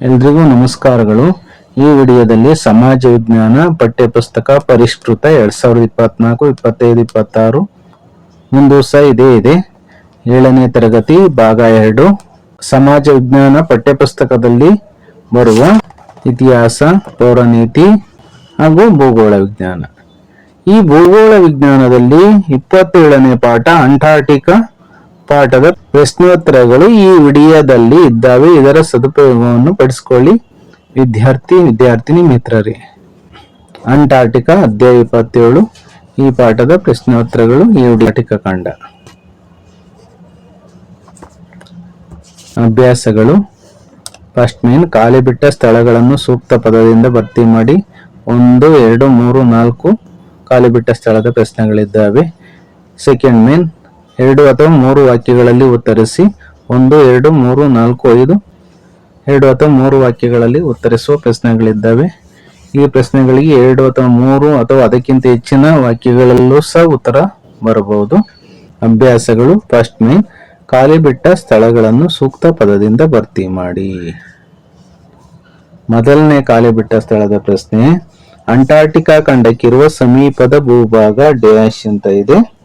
ಎಲ್ರಿಗೂ ನಮಸ್ಕಾರಗಳು. ಈ ವಿಡಿಯೋದಲ್ಲಿ ಸಮಾಜ ವಿಜ್ಞಾನ ಪಠ್ಯಪುಸ್ತಕ ಪರಿಷ್ಕೃತ ಎರಡ್ ಸಾವಿರದ ಇಪ್ಪತ್ನಾಲ್ಕು, ಇಪ್ಪತ್ತೈದು, ಇಪ್ಪತ್ತಾರು. ಮುಂದು ಸಹ ಇದೇ ಇದೆ. ಏಳನೇ ತರಗತಿ, ಭಾಗ ಎರಡು. ಸಮಾಜ ವಿಜ್ಞಾನ ಪಠ್ಯಪುಸ್ತಕದಲ್ಲಿ ಬರುವ ಇತಿಹಾಸ ಪೌರನೀತಿ ಹಾಗೂ ಭೂಗೋಳ ವಿಜ್ಞಾನ. ಈ ಭೂಗೋಳ ವಿಜ್ಞಾನದಲ್ಲಿ ಇಪ್ಪತ್ತೇಳನೇ ಪಾಠ ಅಂಟಾರ್ಟಿಕಾ ಪಾಠದ ಪ್ರಶ್ನೋತ್ತರಗಳು ಈ ವಿಡಿಯೋದಲ್ಲಿ ಇದ್ದಾವೆ. ಇದರ ಸದುಪಯೋಗವನ್ನು ಪಡಿಸಿಕೊಳ್ಳಿ. ವಿದ್ಯಾರ್ಥಿ, ವಿದ್ಯಾರ್ಥಿನಿ, ಮಿತ್ರರೇ. ಅಂಟಾರ್ಟಿಕಾ, ಅಧ್ಯಾಯ ಇಪ್ಪತ್ತೇಳು. ಈ ಪಾಠದ ಪ್ರಶ್ನೋತ್ತರಗಳು ಈ ವಿಡಿಯಾಟಿಕ ಕಂಡ. ಅಭ್ಯಾಸಗಳು. ಫಸ್ಟ್ ಮೇನ್, ಖಾಲಿ ಬಿಟ್ಟ ಸ್ಥಳಗಳನ್ನು ಸೂಕ್ತ ಪದದಿಂದ ಭರ್ತಿ ಮಾಡಿ. ಒಂದು, ಎರಡು, ಮೂರು, ನಾಲ್ಕು ಖಾಲಿ ಬಿಟ್ಟ ಸ್ಥಳದ ಪ್ರಶ್ನೆಗಳಿದ್ದಾವೆ. ಸೆಕೆಂಡ್ ಮೇನ್ ಎರಡು ಅಥವಾ ಮೂರು ವಾಕ್ಯಗಳಲ್ಲಿ ಉತ್ತರಿಸಿ, ಒಂದು, ಎರಡು, ಮೂರು, ನಾಲ್ಕು, ಐದು, ಎರಡು ಅಥವಾ ಮೂರು ವಾಕ್ಯಗಳಲ್ಲಿ ಉತ್ತರಿಸುವ ಪ್ರಶ್ನೆಗಳಿದ್ದಾವೆ. ಈ ಪ್ರಶ್ನೆಗಳಿಗೆ ಎರಡು ಅಥವಾ ಮೂರು ಅಥವಾ ಅದಕ್ಕಿಂತ ಹೆಚ್ಚಿನ ವಾಕ್ಯಗಳಲ್ಲೂ ಸಹ ಉತ್ತರ ಬರಬಹುದು. ಅಭ್ಯಾಸಗಳು ಫಸ್ಟ್ ಮೇನ್ ಖಾಲಿ ಬಿಟ್ಟ ಸ್ಥಳಗಳನ್ನು ಸೂಕ್ತ ಪದದಿಂದ ಭರ್ತಿ ಮಾಡಿ. ಮೊದಲನೇ ಖಾಲಿ ಬಿಟ್ಟ ಸ್ಥಳದ ಪ್ರಶ್ನೆ ಅಂಟಾರ್ಟಿಕಾ ಖಂಡಕ್ಕಿರುವ ಸಮೀಪದ ಭೂಭಾಗ ಡ್ಯಾಶ್ ಅಂತ ಇದೆ.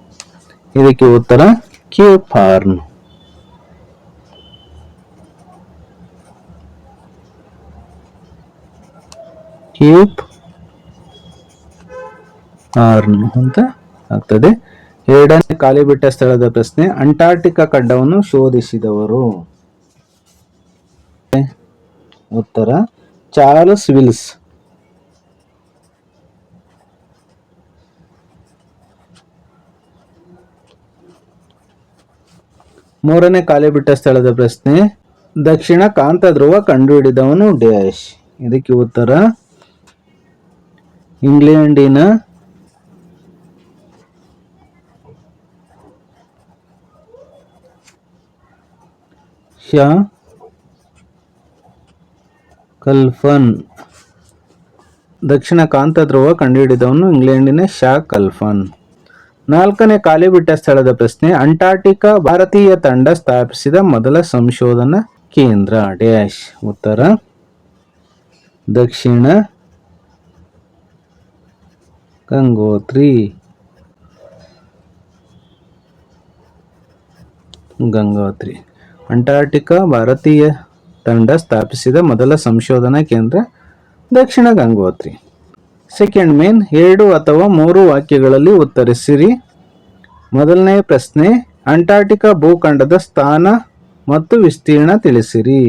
ಇದಕ್ಕೆ ಉತ್ತರ ಕ್ಯೂಪ್ ಹಾರ್ನ್ ಕೇಪ್ ಹಾರ್ನ್ ಅಂತ ಆಗ್ತದೆ. ಎರಡನೇ ಖಾಲಿ ಬಿಟ್ಟ ಸ್ಥಳದ ಪ್ರಶ್ನೆ, ಅಂಟಾರ್ಟಿಕಾ ಖಂಡವನ್ನು ಶೋಧಿಸಿದವರು. ಉತ್ತರ ಚಾರ್ಲ್ಸ್ ವಿಲ್ಸ್. ಮೂರನೇ ಖಾಲಿ ಬಿಟ್ಟ ಸ್ಥಳದ ಪ್ರಶ್ನೆ, ದಕ್ಷಿಣ ಕಾಂತ ಧ್ರುವ ಕಂಡುಹಿಡಿದವನು ಡ್ಯಾಶ್. ಇದಕ್ಕೆ ಉತ್ತರ, ಇಂಗ್ಲೆಂಡಿನ ಶಾ. ಕಲ್ಫನ್. ದಕ್ಷಿಣ ಕಾಂತ ಧ್ರುವ ಕಂಡುಹಿಡಿದವನು ಇಂಗ್ಲೆಂಡಿನ ಶಾ. ಕಲ್ಫನ್. ನಾಲ್ಕನೇ ಖಾಲಿ ಬಿಟ್ಟ ಸ್ಥಳದ ಪ್ರಶ್ನೆ, ಅಂಟಾರ್ಟಿಕಾ ಭಾರತೀಯ ತಂಡ ಸ್ಥಾಪಿಸಿದ ಮೊದಲ ಸಂಶೋಧನಾ ಕೇಂದ್ರ, ಡ್ಯಾಶ್. ಉತ್ತರ, ದಕ್ಷಿಣ, ಗಂಗೋತ್ರಿ ಗಂಗೋತ್ರಿ. ಅಂಟಾರ್ಟಿಕಾ ಭಾರತೀಯ ತಂಡ ಸ್ಥಾಪಿಸಿದ ಮೊದಲ ಸಂಶೋಧನಾ ಕೇಂದ್ರ, ದಕ್ಷಿಣ ಗಂಗೋತ್ರಿ. ಸೆಕೆಂಡ್ ಮೇನ್ ಎರಡು ಅಥವಾ ಮೂರು ವಾಕ್ಯಗಳಲ್ಲಿ ಉತ್ತರಿಸಿರಿ. ಮೊದಲನೇ ಪ್ರಶ್ನೆ ಅಂಟಾರ್ಟಿಕಾ ಭೂಖಂಡದ ಸ್ಥಾನ ಮತ್ತು ವಿಸ್ತೀರ್ಣ ತಿಳಿಸಿರಿ.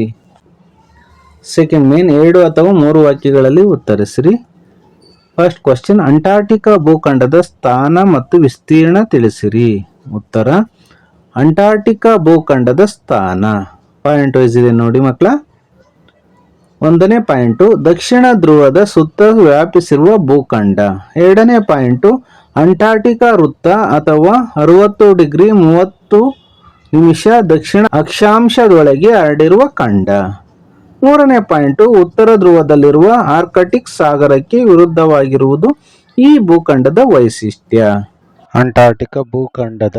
ಸೆಕೆಂಡ್ ಮೇನ್ ಎರಡು ಅಥವಾ ಮೂರು ವಾಕ್ಯಗಳಲ್ಲಿ ಉತ್ತರಿಸಿರಿ. ಫಸ್ಟ್ ಕ್ವಶನ್ ಅಂಟಾರ್ಟಿಕಾ ಭೂಖಂಡದ ಸ್ಥಾನ ಮತ್ತು ವಿಸ್ತೀರ್ಣ ತಿಳಿಸಿರಿ. ಉತ್ತರ ಅಂಟಾರ್ಟಿಕಾ ಭೂಖಂಡದ ಸ್ಥಾನ. ಪಾಯಿಂಟ್ ವೈಸ್ ಇದೆ ನೋಡಿ ಮಕ್ಕಳ ಒಂದನೇ ಪಾಯಿಂಟು ದಕ್ಷಿಣ ಧ್ರುವದ ಸುತ್ತ ವ್ಯಾಪಿಸಿರುವ ಭೂಖಂಡ. ಎರಡನೇ ಪಾಯಿಂಟು ಅಂಟಾರ್ಟಿಕಾ ವೃತ್ತ ಅಥವಾ ಅರವತ್ತು ಡಿಗ್ರಿ ಮೂವತ್ತು ನಿಮಿಷ ದಕ್ಷಿಣ ಅಕ್ಷಾಂಶದೊಳಗೆ ಹರಡಿರುವ ಖಂಡ. ಮೂರನೇ ಪಾಯಿಂಟು ಉತ್ತರ ಧ್ರುವದಲ್ಲಿರುವ ಆರ್ಕಟಿಕ್ ಸಾಗರಕ್ಕೆ ವಿರುದ್ಧವಾಗಿರುವುದು ಈ ಭೂಖಂಡದ ವೈಶಿಷ್ಟ್ಯ. ಅಂಟಾರ್ಟಿಕಾ ಭೂಖಂಡದ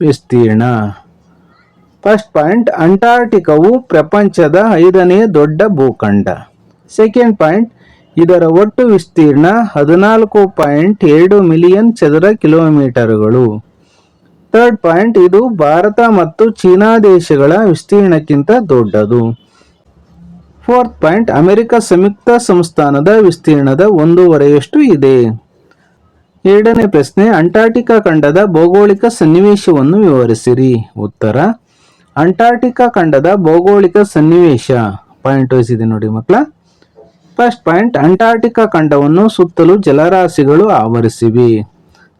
ವಿಸ್ತೀರ್ಣ. ಫಸ್ಟ್ ಪಾಯಿಂಟ್, ಅಂಟಾರ್ಟಿಕಾವು ಪ್ರಪಂಚದ ಐದನೇ ದೊಡ್ಡ ಭೂಖಂಡ. ಸೆಕೆಂಡ್ ಪಾಯಿಂಟ್ ಇದರ ಒಟ್ಟು ವಿಸ್ತೀರ್ಣ ಹದಿನಾಲ್ಕು ಪಾಯಿಂಟ್ ಎರಡು ಮಿಲಿಯನ್ ಚದರ ಕಿಲೋಮೀಟರ್ಗಳು. ಥರ್ಡ್ ಪಾಯಿಂಟ್ ಇದು ಭಾರತ ಮತ್ತು ಚೀನಾ ದೇಶಗಳ ವಿಸ್ತೀರ್ಣಕ್ಕಿಂತ ದೊಡ್ಡದು. ಫೋರ್ತ್ ಪಾಯಿಂಟ್ ಅಮೆರಿಕ ಸಂಯುಕ್ತ ಸಂಸ್ಥಾನದ ವಿಸ್ತೀರ್ಣದ ಒಂದೂವರೆಯಷ್ಟು ಇದೆ. ಎರಡನೇ ಪ್ರಶ್ನೆ, ಅಂಟಾರ್ಟಿಕಾ ಖಂಡದ ಭೌಗೋಳಿಕ ಸನ್ನಿವೇಶವನ್ನು ವಿವರಿಸಿರಿ. ಉತ್ತರ ಅಂಟಾರ್ಟಿಕಾ ಖಂಡದ ಭೌಗೋಳಿಕ ಸನ್ನಿವೇಶ. ಪಾಯಿಂಟ್ ವೈಸ್ ಇದೆ ನೋಡಿ ಮಕ್ಕಳ. ಫಸ್ಟ್ ಪಾಯಿಂಟ್ ಅಂಟಾರ್ಟಿಕಾ ಖಂಡವನ್ನು ಸುತ್ತಲೂ ಜಲರಾಶಿಗಳು ಆವರಿಸಿವೆ.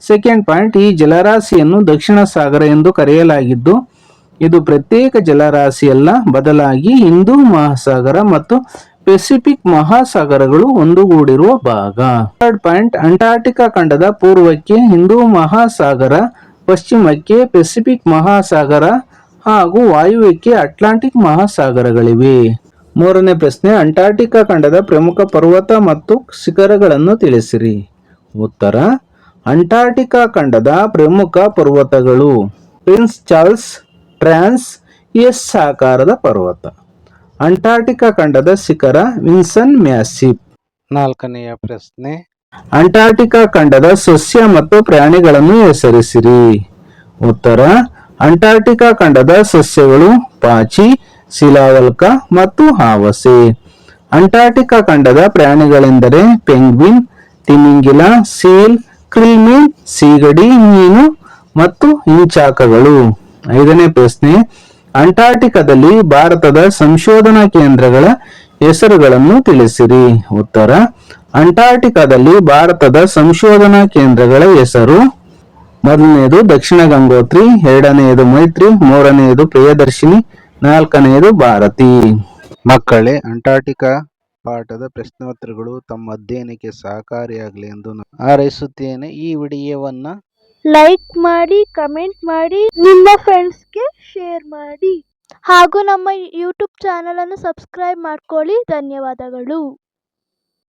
ಸೆಕೆಂಡ್ ಪಾಯಿಂಟ್ ಈ ಜಲರಾಶಿಯನ್ನು ದಕ್ಷಿಣ ಸಾಗರ ಎಂದು ಕರೆಯಲಾಗಿದ್ದು, ಇದು ಪ್ರತ್ಯೇಕ ಜಲರಾಶಿಯಲ್ಲ ಬದಲಾಗಿ ಹಿಂದೂ ಮಹಾಸಾಗರ ಮತ್ತು ಪೆಸಿಫಿಕ್ ಮಹಾಸಾಗರಗಳು ಒಂದುಗೂಡಿರುವ ಭಾಗ. ಥರ್ಡ್ ಪಾಯಿಂಟ್ ಅಂಟಾರ್ಟಿಕಾ ಖಂಡದ ಪೂರ್ವಕ್ಕೆ ಹಿಂದೂ ಮಹಾಸಾಗರ, ಪಶ್ಚಿಮಕ್ಕೆ ಪೆಸಿಫಿಕ್ ಮಹಾಸಾಗರ ಹಾಗೂ ವಾಯುವ್ಯಕ್ಕೆ ಅಟ್ಲಾಂಟಿಕ್ ಮಹಾಸಾಗರಗಳಿವೆ. ಮೂರನೇ ಪ್ರಶ್ನೆ ಅಂಟಾರ್ಟಿಕಾ ಖಂಡದ ಪ್ರಮುಖ ಪರ್ವತ ಮತ್ತು ಶಿಖರಗಳನ್ನು ತಿಳಿಸಿರಿ. ಉತ್ತರ ಅಂಟಾರ್ಟಿಕಾ ಖಂಡದ ಪ್ರಮುಖ ಪರ್ವತಗಳು ಪ್ರಿನ್ಸ್ ಚಾರ್ಲ್ಸ್ ಟ್ರಾನ್ಸ್ ಎಸ್ ಆಕಾರದ ಪರ್ವತ. ಅಂಟಾರ್ಟಿಕಾ ಖಂಡದ ಶಿಖರ ವಿನ್ಸನ್ ಮ್ಯಾಸಿಪ್ ನಾಲ್ಕನೆಯ ಪ್ರಶ್ನೆ ಅಂಟಾರ್ಟಿಕಾ ಖಂಡದ ಸಸ್ಯ ಮತ್ತು ಪ್ರಾಣಿಗಳನ್ನು ಹೆಸರಿಸಿರಿ. ಉತ್ತರ ಅಂಟಾರ್ಟಿಕಾ ಖಂಡದ ಸಸ್ಯಗಳು ಪಾಚಿ, ಶಿಲಾವಲ್ಕ ಮತ್ತು ಹಾವಸೆ. ಅಂಟಾರ್ಟಿಕಾ ಖಂಡದ ಪ್ರಾಣಿಗಳೆಂದರೆ ಪೆಂಗ್ವಿನ್ ತಿಮಿಂಗಿಲ ಸೀಲ್ ಕ್ರಿಲ್ಮೀನ್ ಸೀಗಡಿ ಮೀನು ಮತ್ತು ಇಂಚಾಕಗಳು ಐದನೇ ಪ್ರಶ್ನೆ ಅಂಟಾರ್ಟಿಕಾದಲ್ಲಿ ಭಾರತದ ಸಂಶೋಧನಾ ಕೇಂದ್ರಗಳ ಹೆಸರುಗಳನ್ನು ತಿಳಿಸಿರಿ. ಉತ್ತರ ಅಂಟಾರ್ಟಿಕಾದಲ್ಲಿ ಭಾರತದ ಸಂಶೋಧನಾ ಕೇಂದ್ರಗಳ ಹೆಸರು ಮೊದಲನೆಯದು ದಕ್ಷಿಣ ಗಂಗೋತ್ರಿ ಎರಡನೆಯದು ಮೈತ್ರಿ ಮೂರನೆಯದು ಪ್ರಿಯದರ್ಶಿನಿ ನಾಲ್ಕನೆಯದು ಭಾರತಿ. ಮಕ್ಕಳೇ ಅಂಟಾರ್ಟಿಕಾ ಪಾಠದ ಪ್ರಶ್ನೋತ್ತರಗಳು ತಮ್ಮ ಅಧ್ಯಯನಕ್ಕೆ ಸಹಕಾರಿಯಾಗಲಿ ಎಂದು ನಾನು ಹಾರೈಸುತ್ತೇನೆ. ಈ ವಿಡಿಯೋವನ್ನ ಲೈಕ್ ಮಾಡಿ ಕಮೆಂಟ್ ಮಾಡಿ ನಿಮ್ಮ ಫ್ರೆಂಡ್ಸ್ಗೆ ಶೇರ್ ಮಾಡಿ. ಹಾಗೂ ನಮ್ಮ ಯೂಟ್ಯೂಬ್ ಚಾನಲನ್ನು ಸಬ್ಸ್ಕ್ರೈಬ್ ಮಾಡ್ಕೊಳ್ಳಿ. ಧನ್ಯವಾದಗಳು.